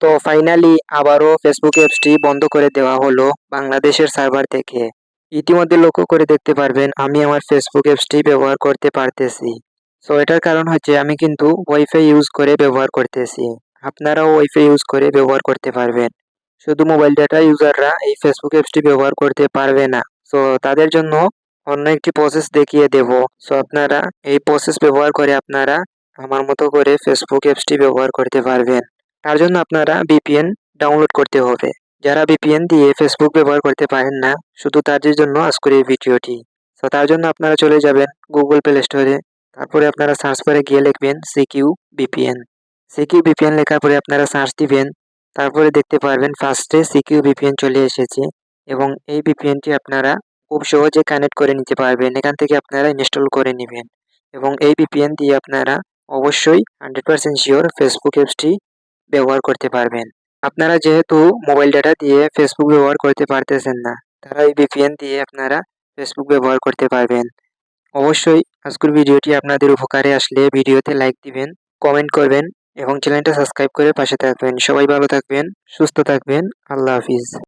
তো ফাইনালি আবারও ফেসবুক অ্যাপসটি বন্ধ করে দেওয়া হলো বাংলাদেশের সার্ভার থেকে। ইতিমধ্যে লক্ষ্য করে দেখতে পারবেন, আমি আমার ফেসবুক অ্যাপসটি ব্যবহার করতে পারতেছি। সো এটার কারণ হচ্ছে আমি কিন্তু ওয়াইফাই ইউজ করে ব্যবহার করতেছি। আপনারাও ওয়াইফাই ইউজ করে ব্যবহার করতে পারবেন। শুধু মোবাইল ডাটা ইউজাররা এই ফেসবুক অ্যাপসটি ব্যবহার করতে পারবে না। সো তাদের জন্য অন্য একটি প্রসেস দেখিয়ে দেব। সো আপনারা এই প্রসেস ব্যবহার করে আপনারা আমার মতো করে ফেসবুক অ্যাপসটি ব্যবহার করতে পারবেন। তার জন্য আপনারা বিপিএন ডাউনলোড করতে হবে। যারা বিপিএন দিয়ে ফেসবুক ব্যবহার করতে পারেন না, শুধু তাদের জন্য আজকের এই ভিডিওটি। সো তার জন্য আপনারা চলে যাবেন গুগল প্লে স্টোরে তারপরে আপনারা সার্চ করে গিয়ে লিখবেন সিকিউ বিপিএন সিকিউ বিপিএন লেখার পরে আপনারা সার্চ দিবেন। তারপরে দেখতে পারবেন ফার্স্টে সিকিউ বিপিএন চলে এসেছে এবং এই বিপিএনটি আপনারা খুব সহজে কানেক্ট করে নিতে পারবেন। এখান থেকে আপনারা ইনস্টল করে নেবেন। এবং এই বিপিএন দিয়ে আপনারা অবশ্যই হান্ড্রেড পার্সেন্ট শিওর ফেসবুক অ্যাপসটি ব্যবহার করতে পারবেন। আপনারা যেহেতু মোবাইল ডাটা দিয়ে ফেসবুক ব্যবহার করতে পারতেছেন না, তারা এই ভিপিএন দিয়ে আপনারা ফেসবুক ব্যবহার করতে পারবেন। অবশ্যই আজকের ভিডিওটি আপনাদের উপকারে আসলে ভিডিওতে লাইক দিবেন কমেন্ট করবেন এবং চ্যানেলটা সাবস্ক্রাইব করে পাশে থাকবেন। সবাই ভালো থাকবেন, সুস্থ থাকবেন। আল্লাহ হাফিজ।